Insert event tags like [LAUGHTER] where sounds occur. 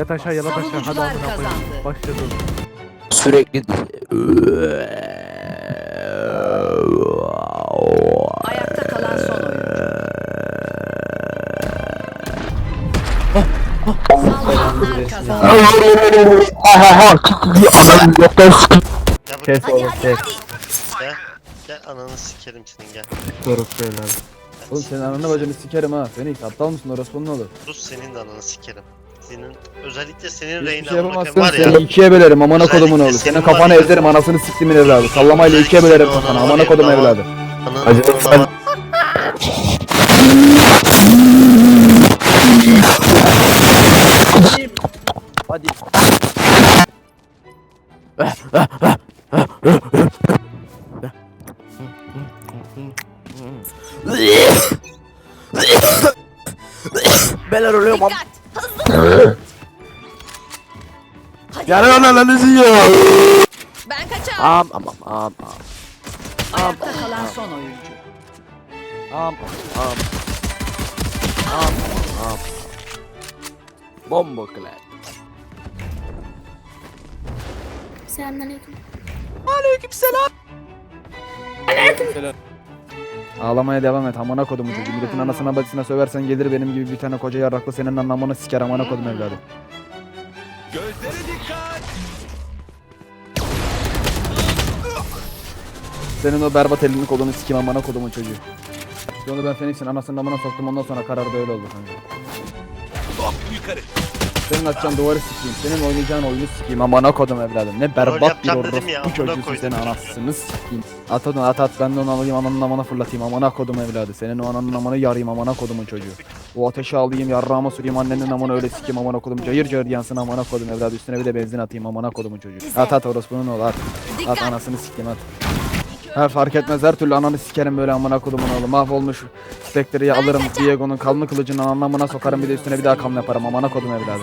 Yat aşağı yat aşağı. Hadi Savunucular amına koyayım. kazandı. Başladı. Sürekli Ayakta kalan son oyuncu. Saldıranlar kazandı. Gel buraya. Kes oğlum kes. Gel. Gel ananı sikerim senin gel. Orospu evladı. Oğlum senin ananı bacını sikerim ha. Phoenix aptal mısın orospunun oğlu? Sus senin de ananı sikerim. Senin özellikle senin Hiçbir Reyna şey yapamazsın. var Seni ya. ikiye bölerim amına Özellikle kodumun oğlu. senin Senin var kafanı ya. ezderim anasını siktimin evladı. Sallamayla ikiye bölerim kafanı senin amına var kodum evladı. Ananı sen- Hadi. [LAUGHS] Beler oluyor mam. Hadi lan lan ya. ben kaçar. Am am am am am Ayakta kalan son oyuncu. am am am am. Bombo klan. Selamünaleyküm. Ağlamaya devam et amına kodumun çocuğu. Milletin anasına bacısına söversen gelir benim gibi bir tane koca yarraklı senin anlamını siker amına kodum evladı. Senin o berbat elini kolunu sikim amına kodumun çocuğu. İşte onu ben Phoenix'in anasının amına soktum ondan sonra karar da öyle oldu kanka. Senin atacağın duvarı sikeyim. Senin oynayacağın oyunu sikeyim amına kodum evladım. Ne berbat bir yapacağım dedim ya, orospu amına çocuğusun koydum senin çocuğu. anasını sikeyim. At onu at at ben de onu alayım ananın amına fırlatayım amına kodum evladı. Senin o ananın amına yarayım amına kodumun çocuğu. O ateşi alayım yarrağıma süreyim annenin amına öyle sikeyim amına kodum. Cayır cayır yansın amına kodum evladı. Üstüne bir de benzin atayım amına kodumun çocuğu. At at orospunun oğlu at. At anasını sikeyim at. Ha fark etmez. Her türlü ananı sikerim böyle amına kodumun oğlu. Mahvolmuş Spectre'yi alırım. Diego'nun kanlı kılıcının anlamına sokarım. Bir de üstüne bir daha kan yaparım. Amına kodum evladı.